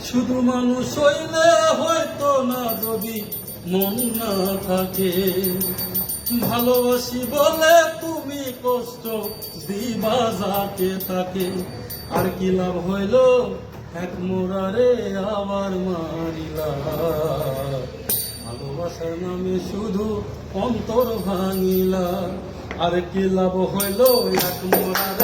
শুধু মানুষ হইলে হয়তো না যদি মন না থাকে। ভালোবাসি বলে তুমি কষ্ট দিবা যাকে থাকে আর কি লাভ হইল? এক মোরারে আবার মারিলা। ভালোবাসার নামে শুধু অন্তর ভাঙিলা। আর কি লাভ হইল? এক মোরারে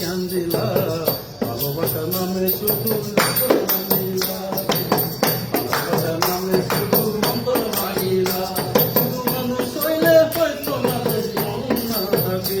কান্দিলা ভালোবাসা নামে শুধু ভালোবাসা নামে শুধু অন্তর ভাঙিলা শুধু মানুষ হইলে হয়তো না মন না থাকে।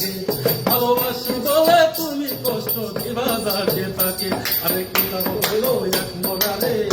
তাকে ভালোবাসি বলে তুমি কষ্ট দিবা যাকে তাকে আরে কি বলো এক মরারে।